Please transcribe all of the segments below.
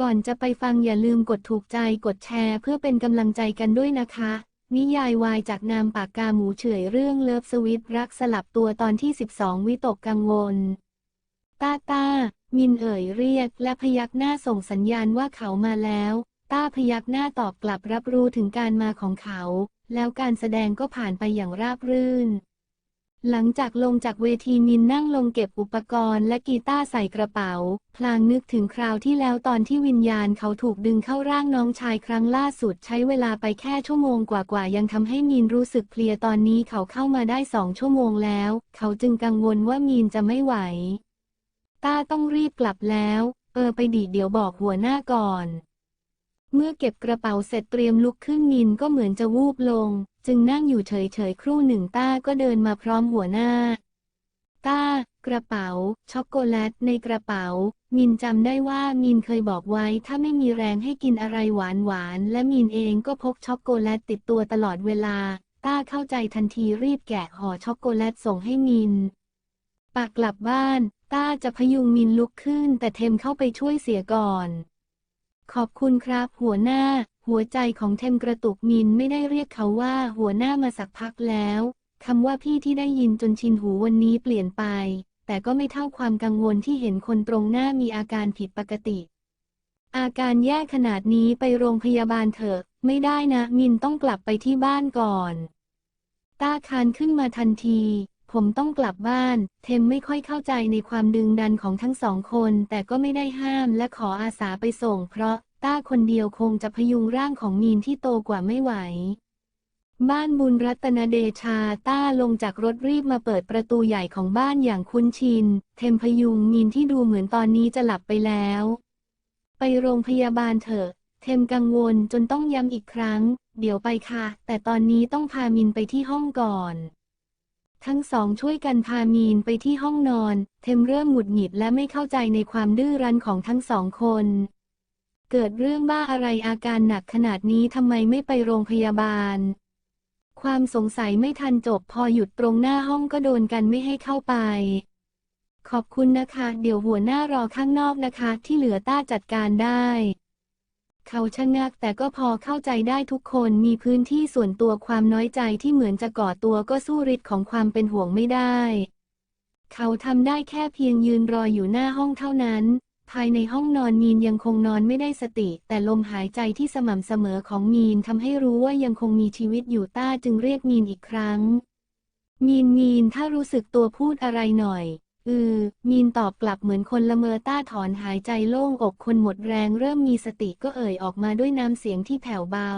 ก่อนจะไปฟังอย่าลืมกดถูกใจกดแชร์เพื่อเป็นกำลังใจกันด้วยนะคะ นิยายวายจากนามปากกาหมูเฉยเรื่องเลิฟสวิตรักสลับตัวตอนที่ 12 วิตกกังวล ต้าต้า มินเอ่ยเรียกและพยักหน้าส่งสัญญาณว่าเขามาแล้ว ต้าพยักหน้าตอบกลับรับรู้ถึงการมาของเขา แล้วการแสดงก็ผ่านไปอย่างราบรื่น หลังจากลงจากเวทีมินนั่งลงเก็บอุปกรณ์และกีตาร์ใส่กระเป๋า พลางนึกถึงคราวที่แล้วตอนที่วิญญาณเขาถูกดึงเข้าร่างน้องชายครั้งล่าสุดใช้เวลาไปแค่ชั่วโมงกว่าๆยังทำให้มีนรู้สึกเพลียตอนนี้เขาเข้ามาได้สองชั่วโมงแล้ว เขาจึงกังวลว่ามีนจะไม่ไหว ต้าต้องรีบกลับแล้ว เออไปดีเดี๋ยวบอกหัวหน้าก่อน เมื่อเก็บกระเป๋าเสร็จเตรียมลุกขึ้นมินก็เหมือนจะวูบลง จึงนั่งอยู่เฉยๆครู่หนึ่งต้าก็เดินมาพร้อมหัวหน้า ต้า กระเป๋า ช็อกโกแลตในกระเป๋า มินจำได้ว่ามินเคยบอกไว้ถ้าไม่มีแรงให้กินอะไรหวานๆและมินเองก็พกช็อกโกแลตติดตัวตลอดเวลา ต้าเข้าใจทันทีรีบแกะห่อช็อกโกแลตส่งให้มิน ปากกลับบ้าน ต้าจะพยุงมินลุกขึ้น แต่เทมเข้าไปช่วยเสียก่อน ขอบคุณครับหัวหน้า หัวใจของเทมกระตุกมินไม่ได้เรียกเขาว่าหัวหน้ามาสักพักแล้วคำว่าพี่ที่ได้ยินจนชินหูวันนี้เปลี่ยนไป แต่ก็ไม่เท่าความกังวลที่เห็นคนตรงหน้ามีอาการผิดปกติ อาการแย่ขนาดนี้ไปโรงพยาบาลเถอะ ไม่ได้นะ มินต้องกลับไปที่บ้านก่อน ตาคานขึ้นมาทันที ผมต้องกลับบ้าน เทมไม่ค่อยเข้าใจในความดึงดันของทั้งสองคน แต่ก็ไม่ได้ห้ามและขออาสาไปส่งเพราะ ต้าคนเดียวคงจะพยุงร่างของมีนที่โตกว่าไม่ไหว บ้านบุญรัตนเดชาต้าลงจากรถรีบมาเปิดประตูใหญ่ของบ้านอย่างคุ้นชิน เทมพยุงมีนที่ดูเหมือนตอนนี้จะหลับไปแล้ว ไปโรงพยาบาลเถอะ เทมกังวลจนต้องย้ำอีกครั้ง เดี๋ยวไปค่ะ แต่ตอนนี้ต้องพามินไปที่ห้องก่อนทั้งสองช่วยกันพามีนไปที่ห้องนอน เทมเริ่มหงุดหงิดและไม่เข้าใจในความดื้อรั้นของทั้งสองคน เกิดเรื่องบ้าอะไรอาการหนักขนาดนี้ทำไมไม่ไปโรงพยาบาล ความสงสัยไม่ทันจบพอหยุดตรงหน้าห้องก็โดนกันไม่ให้เข้าไป ขอบคุณนะคะ เดี๋ยวหัวหน้ารอข้างนอกนะคะ ที่เหลือต้าจัดการได้ เขาชะงักแต่ก็พอเข้าใจได้ทุกคนมีพื้นที่ส่วนตัวความน้อยใจที่เหมือนจะก่อตัวก็สู้ฤทธิ์ของความเป็นห่วงไม่ได้ เขาทำได้แค่เพียงยืนรออยู่หน้าห้องเท่านั้น ภายในห้องนอนมีนยังคงนอนไม่ได้สติ แต่ลมหายใจที่สม่ำเสมอของมีนทำให้รู้ว่ายังคงมีชีวิตอยู่ต้าจึงเรียกมีนอีกครั้ง มีนมีนถ้ารู้สึกตัวพูดอะไรหน่อย อือ มีนตอบกลับเหมือนคนละเมอต้าถอนหายใจโล่งอกคนหมดแรงเริ่มมีสติก็เอ่ยออกมาด้วยน้ำเสียงที่แผ่วเบา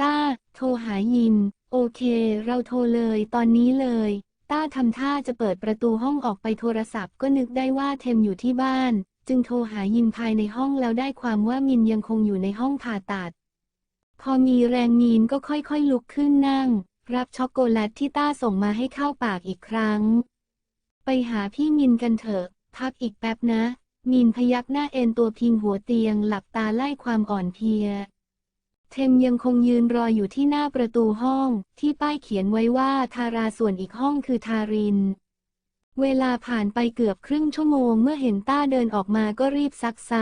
ต้า โทรหายิน โอเค เราโทรเลย ตอนนี้เลย ต้าทำท่าจะเปิดประตูห้องออกไปโทรศัพท์ก็นึกได้ว่าเทมอยู่ที่บ้าน จึงโทรหายินภายในห้องแล้วได้ความว่ามินยังคงอยู่ในห้องผ่าตัด พอมีแรงมีนก็ค่อยๆลุกขึ้นนั่ง รับช็อกโกแลตที่ต้าส่งมาให้เข้าปากอีกครั้ง ไปหาพี่มินกันเถอะ พักอีกแป๊บนะ มินพยักหน้าเอนตัวพิงหัวเตียงหลับตาไล่ความอ่อนเพลีย เทมยังคงยืนรออยู่ที่หน้าประตูห้อง ที่ป้ายเขียนไว้ว่าทาราส่วนอีกห้องคือทาริน เวลาผ่านไปเกือบครึ่งชั่วโมงเมื่อเห็นต้าเดินออกมาก็รีบซักไซ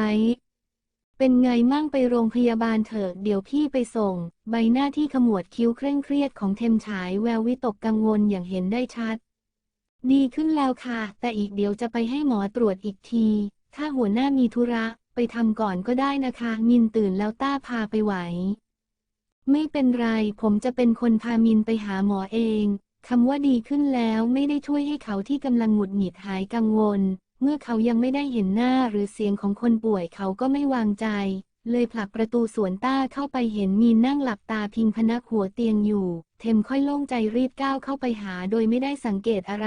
เป็นไงมั่งไปโรงพยาบาลเถอะเดี๋ยวพี่ไปส่ง ใบหน้าที่ขมวดคิ้วเคร่งเครียดของเทมฉายแวววิตกกังวลอย่างเห็นได้ชัด ดีขึ้นแล้วค่ะ แต่อีกเดี๋ยวจะไปให้หมอตรวจอีกที ถ้าหัวหน้ามีธุระ ไปทำก่อนก็ได้นะคะ มินตื่นแล้วต้าพาไปไหว ไม่เป็นไร ผมจะเป็นคนพามินไปหาหมอเอง คำว่าดีขึ้นแล้วไม่ได้ช่วยให้เขาที่กำลังหงุดหงิดหายกังวล เมื่อเขายังไม่ได้เห็นหน้าหรือเสียงของคนป่วยเขาก็ไม่วางใจ เลยผลักประตูสวนต้าเข้าไปเห็นมีนนั่งหลับตาพิงพนักหัวเตียงอยู่ เทมค่อยโล่งใจรีบก้าวเข้าไปหา โดยไม่ได้สังเกตอะไร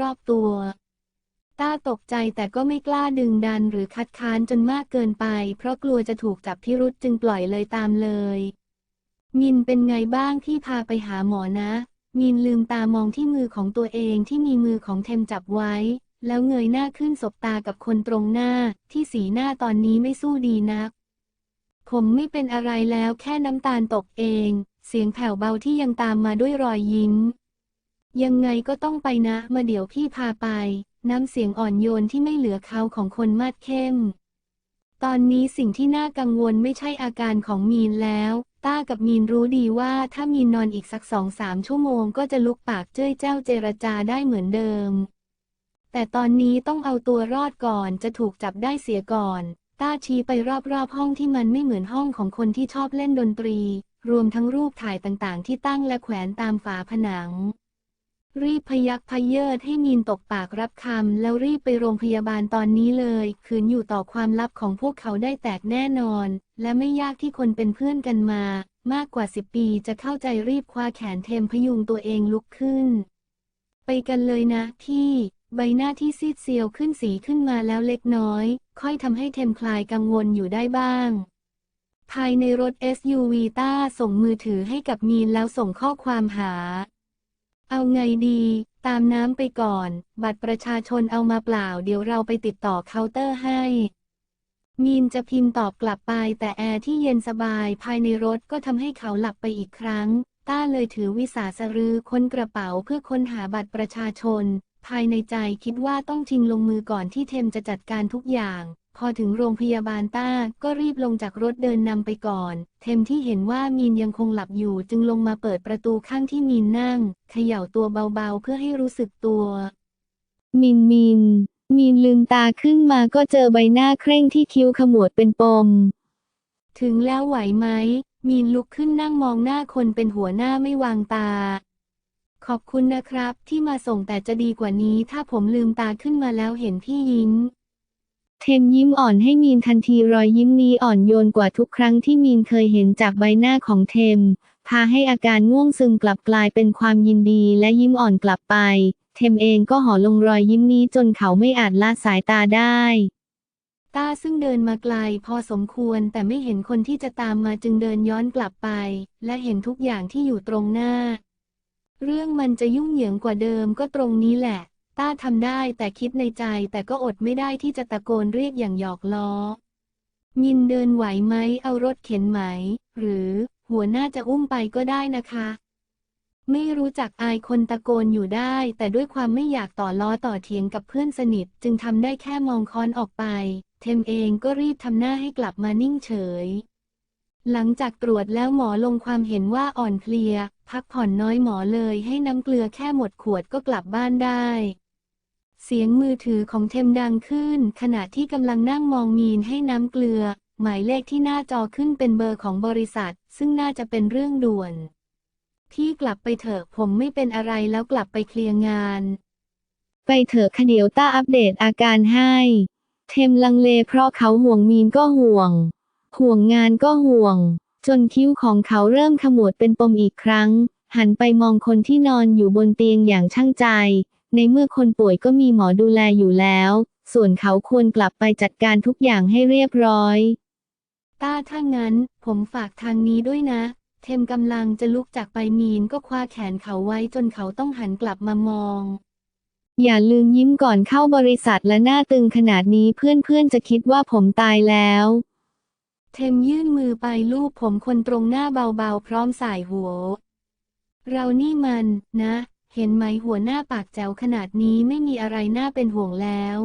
รอบๆตัว ต้าตกใจแต่ก็ไม่กล้าดึงดันหรือคัดค้านจนมากเกินไป เพราะกลัวจะถูกจับพิรุษจึงปล่อยเลยตามเลย มินเป็นไงบ้างที่พาไปหาหมอนะ มินลืมตามองที่มือของตัวเองที่มีมือของเทมจับไว้ แล้วเงยหน้าขึ้นสบตากับคนตรงหน้า ที่สีหน้าตอนนี้ไม่สู้ดีนัก ผมไม่เป็นอะไรแล้วแค่น้ำตาลตกเอง เสียงแผ่วเบาที่ยังตามมาด้วยรอยยิ้ม ยังไงก็ต้องไปนะ มาเดี๋ยวพี่พาไป น้ำเสียงอ่อนโยนที่ไม่เหลือเขาของคนมาดเข้ม ตอนนี้สิ่งที่น่ากังวลไม่ใช่อาการของมีนแล้ว ต้ากับมีนรู้ดีว่าถ้ามีนนอนอีกสักสองสามชั่วโมงก็จะลุกปากเจ้ยเจ้าเจรจาได้เหมือนเดิม แต่ตอนนี้ต้องเอาตัวรอดก่อนจะถูกจับได้เสียก่อน ต้าชี้ไปรอบๆห้องที่มันไม่เหมือนห้องของคนที่ชอบเล่นดนตรี รวมทั้งรูปถ่ายต่างๆ ที่ตั้งและแขวนตามฝาผนัง รีบพยักพยเยิดให้มีนตกปากรับคำแล้วรีบไปโรงพยาบาลตอนนี้เลย คืนอยู่ต่อความลับของพวกเขาได้แตกแน่นอน และไม่ยากที่คนเป็นเพื่อนกันมา มากกว่าสิบปีจะเข้าใจรีบคว้าแขนเทมพยุงตัวเองลุกขึ้น ไปกันเลยนะที่ใบหน้าที่ซีดเซียวขึ้นสีขึ้นมาแล้วเล็กน้อย ค่อยทำให้เทมคลายกังวลอยู่ได้บ้างภายในรถ SUV ต้าส่งมือถือให้กับมีนแล้วส่งข้อความหา เอาไงดี ตามน้ำไปก่อน บัตรประชาชนเอามาเปล่า เดี๋ยวเราไปติดต่อเคาน์เตอร์ให้ มีนจะพิมพ์ตอบกลับไป แต่แอร์ที่เย็นสบายภายในรถก็ทำให้เขาหลับไปอีกครั้ง ต้าเลยถือวิสาสะรือค้นกระเป๋าเพื่อค้นหาบัตรประชาชน ภายในใจคิดว่าต้องชิงลงมือก่อนที่เทมจะจัดการทุกอย่าง พอถึงโรงพยาบาลต้าก็รีบลงจากรถเดินนำไปก่อน เทมที่เห็นว่ามีนยังคงหลับอยู่จึงลงมาเปิดประตูข้างที่มีนนั่ง เขย่าตัวเบาๆเพื่อให้รู้สึกตัว มินมิน มีนลืมตาขึ้นมาก็เจอใบหน้าเคร่งที่คิ้วขมวดเป็นปม ถึงแล้วไหวไหม มีนลุกขึ้นนั่งมองหน้าคนเป็นหัวหน้าไม่วางตาขอบคุณนะครับที่มาส่งแต่จะดีกว่านี้ถ้าผมลืมตาขึ้นมาแล้วเห็นพี่ยิ้ม เทมยิ้มอ่อนให้มีนทันทีรอยยิ้มนี้อ่อนโยนกว่าทุกครั้งที่มีนเคยเห็นจากใบหน้าของเทม พาให้อาการง่วงซึมกลับกลายเป็นความยินดีและยิ้มอ่อนกลับไป เทมเองก็ห่อลงรอยยิ้มนี้จนเขาไม่อาจละสายตาได้ ต้าซึ่งเดินมาไกลพอสมควรแต่ไม่เห็นคนที่จะตามมาจึงเดินย้อนกลับไป และเห็นทุกอย่างที่อยู่ตรงหน้า เรื่องมันจะยุ่งเหยิงกว่าเดิมก็ตรงนี้แหละ ต้าทำได้แต่คิดในใจแต่ก็อดไม่ได้ที่จะตะโกนเรียกอย่างหยอกล้อ มินเดินไหวไหมเอารถเข็นไหม หรือ หัวหน้าจะอุ้มไปก็ได้นะคะ ไม่รู้จักอายคนตะโกนอยู่ได้ แต่ด้วยความไม่อยากต่อล้อต่อเถียงกับเพื่อนสนิท จึงทำได้แค่มองค้อนออกไป เทมเองก็รีบทำหน้าให้กลับมานิ่งเฉยหลังจากตรวจแล้วหมอลงความเห็นว่าอ่อนเพลีย พักผ่อนน้อยหมอเลยให้น้ำเกลือแค่หมดขวดก็กลับบ้านได้ เสียงมือถือของเทมดังขึ้น ขณะที่กำลังนั่งมองมีนให้น้ำเกลือ หมายเลขที่หน้าจอขึ้นเป็นเบอร์ของบริษัท ซึ่งน่าจะเป็นเรื่องด่วน พี่กลับไปเถอะผมไม่เป็นอะไรแล้วกลับไปเคลียร์งาน ไปเถอะคะเดียวต้าอัปเดตอาการให้ เทมลังเลเพราะเขาห่วงมีนก็ห่วง ห่วงงานก็ห่วง จนคิ้วของเขาเริ่มขมวดเป็นปมอีกครั้ง หันไปมองคนที่นอนอยู่บนเตียงอย่างช่างใจ ในเมื่อคนป่วยก็มีหมอดูแลอยู่แล้ว ส่วนเขาควรกลับไปจัดการทุกอย่างให้เรียบร้อย ต้าถ้างั้น ผมฝากทางนี้ด้วยนะ เทมกำลังจะลุกจากไปมีนก็คว้าแขนเขาไว้จนเขาต้องหันกลับมามอง อย่าลืมยิ้มก่อนเข้าบริษัทและหน้าตึงขนาดนี้เพื่อนๆจะคิดว่าผมตายแล้ว เทมยื่นมือไปลูบผมคนตรงหน้าเบาๆ พร้อมสายหัว เรานี่มันนะ เห็นไหมหัวหน้าปากแจ๋วขนาดนี้ไม่มีอะไรน่าเป็นห่วงแล้ว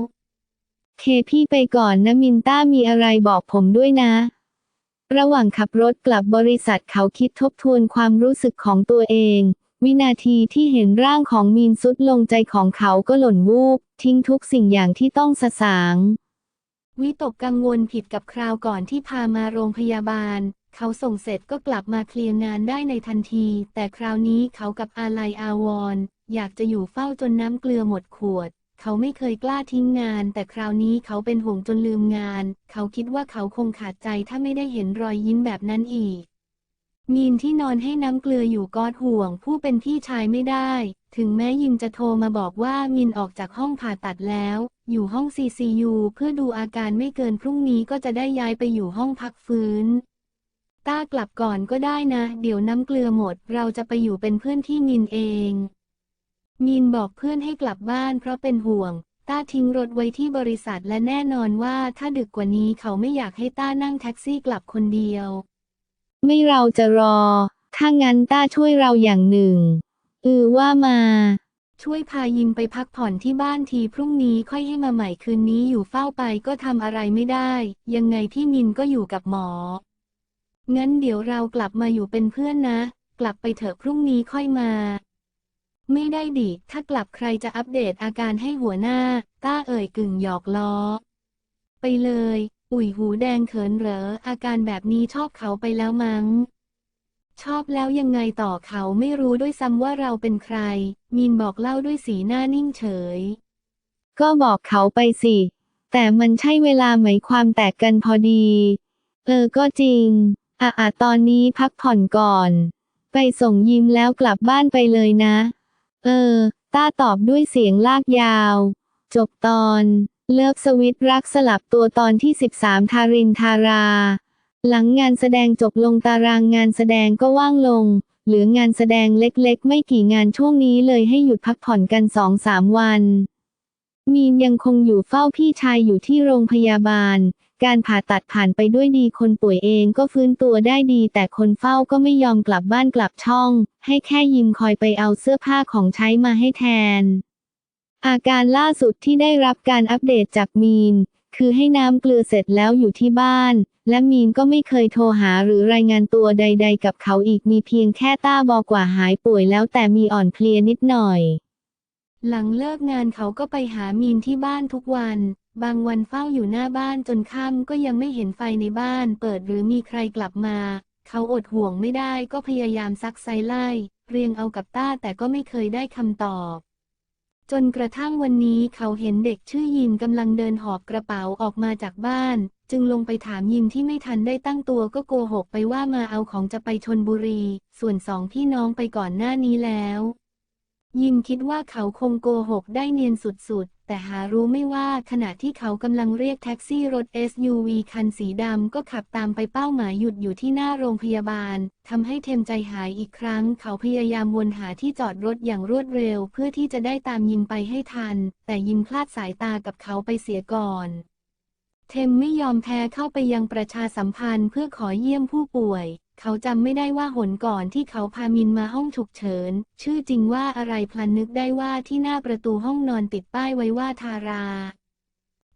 เคพี่ไปก่อนนะมินต้ามีอะไรบอกผมด้วยนะ ระหว่างขับรถกลับบริษัทเขาคิดทบทวนความรู้สึกของตัวเอง วินาทีที่เห็นร่างของมีนสุดลงใจของเขาก็หล่นวูบ ทิ้งทุกสิ่งอย่างที่ต้องสะสาง วิตกกังวลผิดกับคราวก่อนที่พามาโรงพยาบาล เขาส่งเสร็จก็กลับมาเคลียร์งานได้ในทันที แต่คราวนี้เขากับอาลัยอาวรณ์อยากจะอยู่เฝ้าจนน้ำเกลือหมดขวด เขาไม่เคยกล้าทิ้งงาน แต่คราวนี้เขาเป็นห่วงจนลืมงาน เขาคิดว่าเขาคงขาดใจถ้าไม่ได้เห็นรอยยิ้มแบบนั้นอีก มีนที่นอนให้น้ำเกลืออยู่กอดห่วง ผู้เป็นพี่ชายไม่ได้ ถึงแม้ยิมจะโทรมาบอกว่ามินออกจากห้องผ่าตัดแล้ว อยู่ห้อง CCU เพื่อดูอาการไม่เกินพรุ่งนี้ก็จะได้ย้ายไปอยู่ห้องพักฟื้น ต้ากลับก่อนก็ได้นะ เดี๋ยวน้ำเกลือหมด เราจะไปอยู่เป็นเพื่อนที่มินเอง มินบอกเพื่อนให้กลับบ้านเพราะเป็นห่วง ต้าทิ้งรถไว้ที่บริษัทและแน่นอนว่าถ้าดึกกว่านี้เขาไม่อยากให้ต้านั่งแท็กซี่กลับคนเดียว ไม่เราจะรอ ถ้างั้นต้าช่วยเราอย่างหนึ่ง อือว่ามา ช่วยพายิมไปพักผ่อนที่บ้านทีพรุ่งนี้ค่อยให้มาใหม่คืนนี้อยู่เฝ้าไปก็ทำอะไรไม่ได้ ยังไงพี่มินก็อยู่กับหมอ งั้นเดี๋ยวเรากลับมาอยู่เป็นเพื่อนนะ กลับไปเถอะพรุ่งนี้ค่อยมา ไม่ได้ดิ ถ้ากลับใครจะอัปเดตอาการให้หัวหน้า ต้าเอ่ยกึ่งหยอกล้อ ไปเลย อุ่ยหูแดงเขินเหรอ อาการแบบนี้ชอบเขาไปแล้วมั้ง ชอบแล้วยังไงต่อเขาไม่รู้ด้วยซ้ำว่าเราเป็นใคร มีนบอกเล่าด้วยสีหน้านิ่งเฉย ก็บอกเขาไปสิ แต่มันใช่เวลาไหมความแตกกันพอดี เออก็จริง อะอะตอนนี้พักผ่อนก่อน ไปส่งยิมแล้วกลับบ้านไปเลยนะ เออ ต้าตอบด้วยเสียงลากยาว จบตอน เลิฟสวิตรักสลับตัวตอนที่ 13 ทารินทารา หลังงานแสดงจบลงตารางงานแสดงก็ว่างลง เหลืองานแสดงเล็กๆ ไม่กี่งานช่วงนี้เลยให้หยุดพักผ่อนกันสองสามวัน มีนยังคงอยู่เฝ้าพี่ชายอยู่ที่โรงพยาบาล การผ่าตัดผ่านไปด้วยดีคนป่วยเองก็ฟื้นตัวได้ดี แต่คนเฝ้าก็ไม่ยอมกลับบ้านกลับช่อง ให้แค่ยิมคอยไปเอาเสื้อผ้าของใช้มาให้แทน อาการล่าสุดที่ได้รับการอัปเดตจากมีน คือให้น้ำเกลือเสร็จแล้วอยู่ที่บ้าน และมีนก็ไม่เคยโทรหาหรือรายงานตัวใด ๆ กับเขาอีกมีเพียงแค่ต้าบอกว่าหายป่วยแล้วแต่มีอ่อนเพลียนิดหน่อย หลังเลิกงานเขาก็ไปหามีนที่บ้านทุกวัน บางวันเฝ้าอยู่หน้าบ้านจนค่ำก็ยังไม่เห็นไฟในบ้าน เปิดหรือมีใครกลับมา เขาอดห่วงไม่ได้ก็พยายามซักไซไล่ เรียงเอากับต้าแต่ก็ไม่เคยได้คำตอบ จนกระทั่งวันนี้เขาเห็นเด็กชื่อยินกำลังเดินหอบกระเป๋าออกมาจากบ้าน จึงลงไปถามยินที่ไม่ทันได้ตั้งตัวก็โกหกไปว่ามาเอาของจะไปชนบุรี ส่วนสองพี่น้องไปก่อนหน้านี้แล้ว ยินคิดว่าเขาคงโกหกได้เนียนสุดๆ แต่หารู้ไม่ว่าขณะที่เขากำลังเรียกแท็กซี่รถ SUV คันสีดำก็ขับตามไปเป้าหมายหยุดอยู่ที่หน้าโรงพยาบาลทำให้เทมใจหายอีกครั้ง เขาพยายามวนหาที่จอดรถอย่างรวดเร็ว เพื่อที่จะได้ตามยิมไปให้ทัน แต่ยิมคลาดสายตากับเขาไปเสียก่อน เทมไม่ยอมแพ้เข้าไปยังประชาสัมพันธ์เพื่อขอเยี่ยมผู้ป่วย เขาจำไม่ได้ว่าหนก่อนที่เขาพามินมาห้องฉุกเฉิน ชื่อจริงว่าอะไรพลันนึกได้ว่าที่หน้าประตูห้องนอนติดป้ายไว้ว่าทารา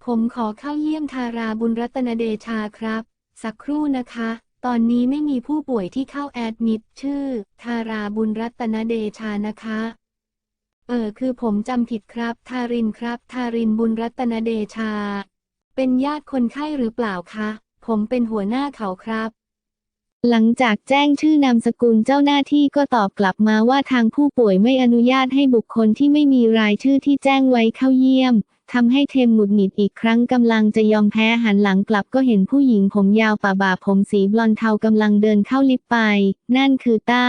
ผมขอเข้าเยี่ยมทาราบุญรัตนเดชาครับ สักครู่นะคะ ตอนนี้ไม่มีผู้ป่วยที่เข้าแอดมิดชื่อ ทาราบุญรัตนเดชานะคะเออคือผมจำผิดครับ ทารินครับ ทารินบุญรัตนเดชา เป็นญาติคนไข้หรือเปล่าคะ ผมเป็นหัวหน้าเขาครับ หลังจากแจ้งชื่อนามสกุลเจ้าหน้าที่ก็ตอบกลับมาว่าทางผู้ป่วยไม่อนุญาตให้บุคคลที่ไม่มีรายชื่อที่แจ้งไว้เข้าเยี่ยมทำให้เทมหงุดหงิดอีกครั้งกำลังจะยอมแพ้หันหลังกลับก็เห็นผู้หญิงผมยาวป่าบ่าผมสีบลอนเทากำลังเดินเข้าลิฟต์ไป นั่นคือต้า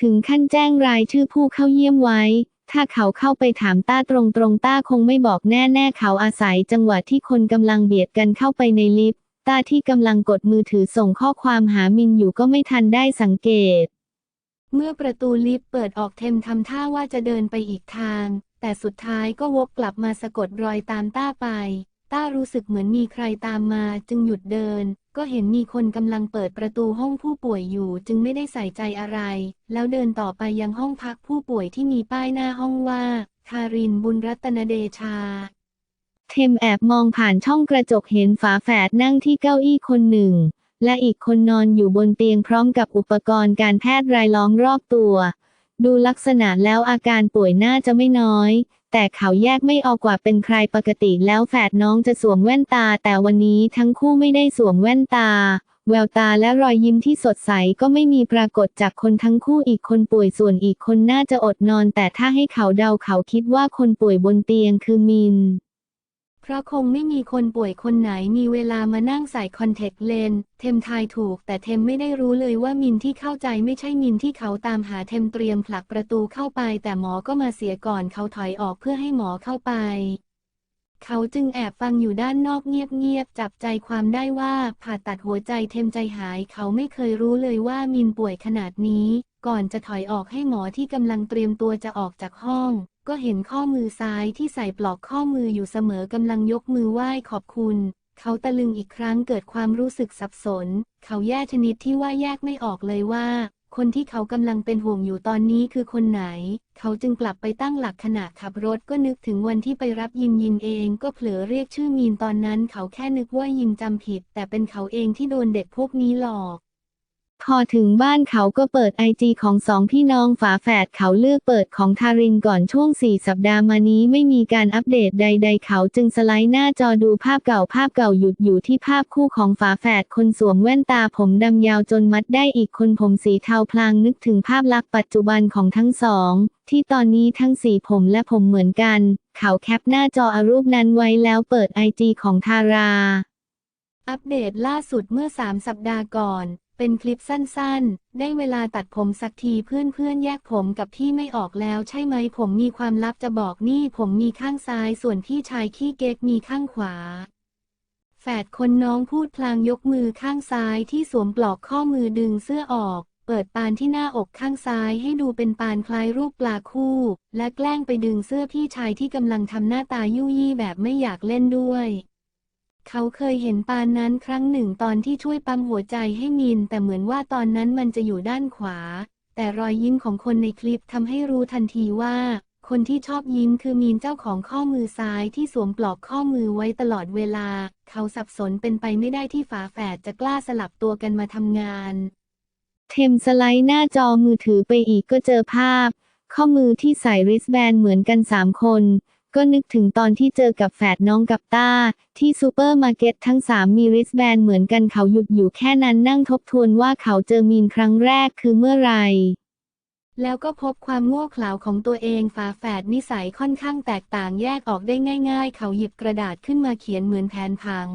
ถึงขั้นแจ้งรายชื่อผู้เข้าเยี่ยมไว้ ถ้าเขาเข้าไปถามต้าตรงๆต้าคงไม่บอกแน่ๆเขาอาศัยจังหวะที่คนกำลังเบียดกันเข้าไปในลิฟต์ ต้าที่กำลังกดมือถือส่งข้อความหามินอยู่ก็ไม่ทันได้สังเกต เมื่อประตูลิฟต์เปิดออกเทมทำท่าว่าจะเดินไปอีกทาง แต่สุดท้ายก็วกกลับมาสะกดรอยตามต้าไป ต้ารู้สึกเหมือนมีใครตามมาจึงหยุดเดิน ก็เห็นมีคนกำลังเปิดประตูห้องผู้ป่วยอยู่จึงไม่ได้ใส่ใจอะไร แล้วเดินต่อไปยังห้องพักผู้ป่วยที่มีป้ายหน้าห้องว่าคารินบุญรัตนเดชา เทมแอบมองผ่านช่องกระจกเห็นฝาแฝดนั่งที่เก้าอี้คนหนึ่ง และอีกคนนอนอยู่บนเตียงพร้อมกับอุปกรณ์การแพทย์รายล้อมรอบตัว ดูลักษณะแล้วอาการป่วยน่าจะไม่น้อย แต่เขาแยกไม่ออกว่าเป็นใครปกติแล้วแฝดน้องจะสวมแว่นตา แต่วันนี้ทั้งคู่ไม่ได้สวมแว่นตา แววตาและรอยยิ้มที่สดใสก็ไม่มีปรากฏจากคนทั้งคู่อีกคนป่วยส่วนอีกคนน่าจะอดนอน แต่ถ้าให้เขาเดาเขาคิดว่าคนป่วยบนเตียงคือมิน ราะคงไม่มีคนป่วยคนไหนมีเวลามานั่งใส่คอนแทคเลนส์เทมทายถูก แต่เทมไม่ได้รู้เลยว่ามินที่เข้าใจไม่ใช่มินที่เขาตามหาเทมเตรียมผลักประตูเข้าไป แต่หมอก็มาเสียก่อนเขาถอยออกเพื่อให้หมอเข้าไป เขาจึงแอบฟังอยู่ด้านนอกเงียบๆจับใจความได้ว่าผ่าตัดหัวใจเทมใจหาย เขาไม่เคยรู้เลยว่ามินป่วยขนาดนี้ ก่อนจะถอยออกให้หมอที่กำลังเตรียมตัวจะออกจากห้อง ก็เห็นข้อมือซ้ายที่ใส่ปลอกข้อมืออยู่เสมอกำลังยกมือไหว้ขอบคุณ เขาตะลึงอีกครั้งเกิดความรู้สึกสับสน เขาแย่ชนิดที่ว่าแยกไม่ออกเลยว่า คนที่เขากำลังเป็นห่วงอยู่ตอนนี้คือคนไหน เขาจึงกลับไปตั้งหลักขณะขับรถก็นึกถึงวันที่ไปรับยินยินเองก็เผลอเรียกชื่อมีนตอนนั้น เขาแค่นึกว่ายินจำผิด แต่เป็นเขาเองที่โดนเด็กพวกนี้หลอก พอถึงบ้านเขาก็เปิดไอจีของสองพี่น้องฝาแฝดเขาเลือกเปิดของทารินก่อนช่วง 4 สัปดาห์มานี้ไม่มีการอัปเดตใด ๆ เขาจึงสไลด์หน้าจอดูภาพเก่าภาพเก่าหยุดอยู่ที่ภาพคู่ของฝาแฝดคนสวมแว่นตาผมดำยาวจนมัดได้อีกคนผมสีเทาพลางนึกถึงภาพลักษณ์ปัจจุบันของทั้งสอง ที่ตอนนี้ทั้งสีผมและผมเหมือนกัน เขาแคปหน้าจออารูปนั้นไว้แล้วเปิดไอจีของทารา อัปเดตล่าสุดเมื่อ 3 สัปดาห์ก่อน เป็นคลิปสั้นๆ ได้เวลาตัดผมสักทีเพื่อนๆ แยกผมกับพี่ไม่ออกแล้วใช่ไหมผมมีความลับจะบอกนี่ผมมีข้างซ้ายส่วนพี่ชายขี้เก๊กมีข้างขวา แฝดคนน้องพูดพลางยกมือข้างซ้ายที่สวมปลอกข้อมือดึงเสื้อออก เปิดปานที่หน้าอกข้างซ้ายให้ดูเป็นปานคล้ายรูปปลาคู่ และแกล้งไปดึงเสื้อพี่ชายที่กำลังทำหน้าตายุ่ยี่แบบไม่อยากเล่นด้วย เขาเคยเห็นปานนั้นครั้งหนึ่งตอนที่ช่วยปั๊มหัวใจให้มิน แต่เหมือนว่าตอนนั้นมันจะอยู่ด้านขวา แต่รอยยิ้มของคนในคลิปทำให้รู้ทันทีว่า คนที่ชอบยิ้มคือมีนเจ้าของข้อมือซ้ายที่สวมปลอกข้อมือไว้ตลอดเวลา เขาสับสนเป็นไปไม่ได้ที่ฝาแฝดจะกล้าสลับตัวกันมาทำงาน เทมสไลด์หน้าจอมือถือไปอีกก็เจอภาพ ข้อมือที่ใส่ริสแบนเหมือนกัน3คน ก็นึกถึงตอนที่เจอกับแฝดน้องกับต้า ที่ซูเปอร์มาร์เก็ตทั้งสามีริสแบนเหมือนกันเขาหยุดอยู่แค่นั้นนั่งทบทวนว่าเขาเจอมีนครั้งแรกคือเมื่อไหร่แล้วก็พบความโง่เขลาของตัวเองฝาแฝดนิสัยค่อนข้างแตกต่างแยกออกได้ง่าย ๆ เขาหยิบกระดาษขึ้นมาเขียนเหมือนแผนผัง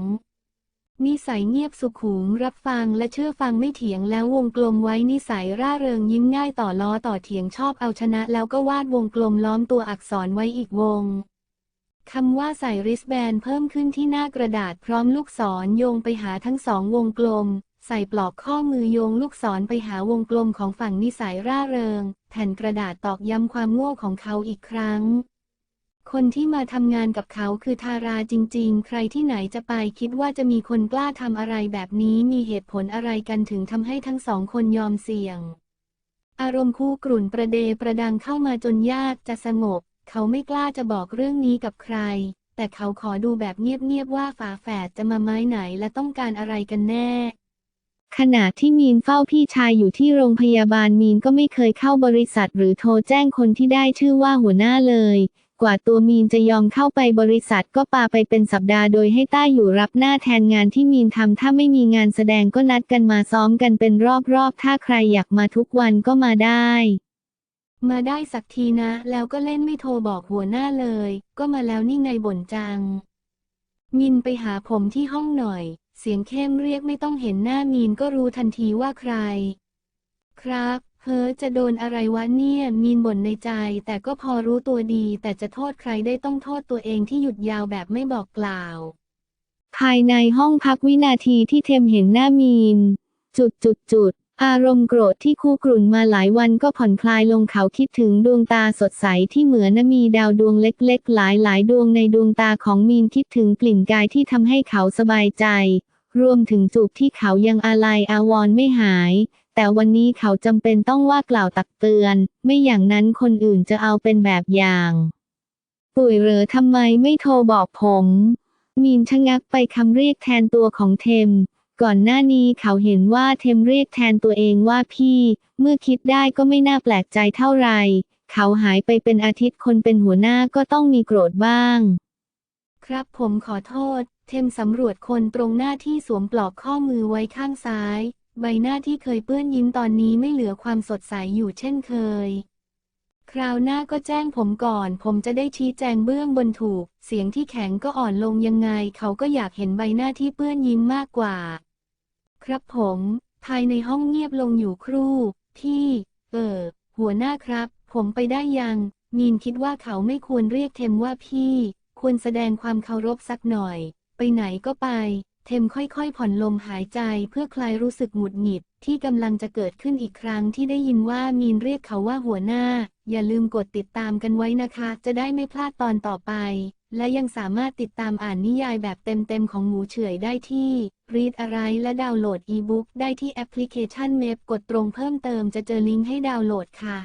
นิสัยเงียบสุขุมรับฟังและเชื่อฟังไม่เถียงแล้ววงกลมไว้นิสัยร่าเริงยิ้มง่ายต่อล้อต่อเถียงชอบเอาชนะแล้วก็วาดวงกลมล้อมตัวอักษรไว้อีกวงคำว่าใส่ริสแบนเพิ่มขึ้นที่หน้ากระดาษพร้อมลูกศรโยงไปหาทั้งสองวงกลม ใส่ปลอกข้อมือโยงลูกศรไปหาวงกลมของฝั่งนิสัยร่าเริง แผ่นกระดาษตอกย้ำความโง่ของเขาอีกครั้ง คนที่มาทำงานกับเขาคือทาราจริง ๆ ใครที่ไหนจะไปคิดว่าจะมีคนกล้าทำอะไรแบบนี้มีเหตุผลอะไรกันถึงทำให้ทั้งสองคนยอมเสี่ยง อารมณ์คู่กรุ่นประเดประดังเข้ามาจนยากจะสงบ เขาไม่กล้าจะบอกเรื่องนี้กับใคร แต่เขาขอดูแบบเงียบ ๆ ว่าฝาแฝดจะมาไม้ไหนและต้องการอะไรกันแน่ขณะที่มีนเฝ้าพี่ชายอยู่ที่โรงพยาบาลมีนก็ไม่เคยเข้าบริษัทหรือโทรแจ้งคนที่ได้ชื่อว่าหัวหน้าเลย กว่าตัวมีนจะยอมเข้าไปบริษัทก็ปาไปเป็นสัปดาห์โดยให้ต้าอยู่รับหน้าแทนงานที่มีนทำถ้าไม่มีงานแสดงก็นัดกันมาซ้อมกันเป็นรอบๆ ถ้าใครอยากมาทุกวันก็มาได้ มาได้สักทีนะ แล้วก็เล่นไม่โทรบอกหัวหน้าเลย ก็มาแล้วนี่ไงบ่นจัง มินไปหาผมที่ห้องหน่อย เสียงเข้มเรียกไม่ต้องเห็นหน้ามีนก็รู้ทันทีว่าใคร ครับ เฮ้อจะโดนอะไรวะเนี่ย มีนบ่นในใจ แต่ก็พอรู้ตัวดี แต่จะโทษใครได้ต้องโทษตัวเองที่หยุดยาวแบบไม่บอกกล่าว ภายในห้องพักวินาทีที่เทมเห็นหน้ามีน จุดจุดจุดอารมณ์โกรธที่คู่กรุ่นมาหลายวันก็ผ่อนคลายลงเขาคิดถึงดวงตาสดใสที่เหมือนมีดาวดวงเล็กๆ หลายหลายๆดวงในดวงตาของมีนคิดถึงกลิ่นกายที่ทำให้เขาสบายใจ รวมถึงจูบที่เขายังอาลัยอาวรณ์ไม่หาย แต่วันนี้เขาจำเป็นต้องว่ากล่าวตักเตือน ไม่อย่างนั้นคนอื่นจะเอาเป็นแบบอย่างปุ๋ยเหรอทำไมไม่โทรบอกผม มีนชะงักไปคำเรียกแทนตัวของเทม ก่อนหน้านี้เขาเห็นว่าเทมเรียกแทนตัวเองว่าพี่ เมื่อคิดได้ก็ไม่น่าแปลกใจเท่าไหร่เขาหายไปเป็นอาทิตย์คนเป็นหัวหน้าก็ต้องมีโกรธบ้าง ครับผมขอโทษ เทมสำรวจคนตรงหน้าที่สวมปลอกข้อมือไว้ข้างซ้าย ใบหน้าที่เคยเปื้อนยิ้มตอนนี้ไม่เหลือความสดใสอยู่เช่นเคย คราวหน้าก็แจ้งผมก่อน ผมจะได้ชี้แจงเบื้องบนถูก เสียงที่แข็งก็อ่อนลงยังไง เขาก็อยากเห็นใบหน้าที่เปื้อนยิ้มมากกว่า ครับผม ภายในห้องเงียบลงอยู่ครู่ที่ เออ หัวหน้าครับ ผมไปได้ยัง มีนคิดว่าเขาไม่ควรเรียกเทมว่าพี่ ควรแสดงความเคารพสักหน่อย ไปไหนก็ไป เทมค่อยๆ ผ่อนลมหายใจเพื่อคลายรู้สึกหงุดหงิดที่กำลังจะเกิดขึ้นอีกครั้งที่ได้ยินว่ามีนเรียกเขาว่าหัวหน้า อย่าลืมกดติดตามกันไว้นะคะ จะได้ไม่พลาดตอนต่อไป และยังสามารถติดตามอ่านนิยายแบบเต็มๆ ของหมูเฉยได้ที่ Read อะไรและดาวน์โหลดอีบุ๊กได้ที่แอปพลิเคชันเมพกดตรงเพิ่มเติมจะเจอลิงก์ให้ดาวน์โหลดค่ะ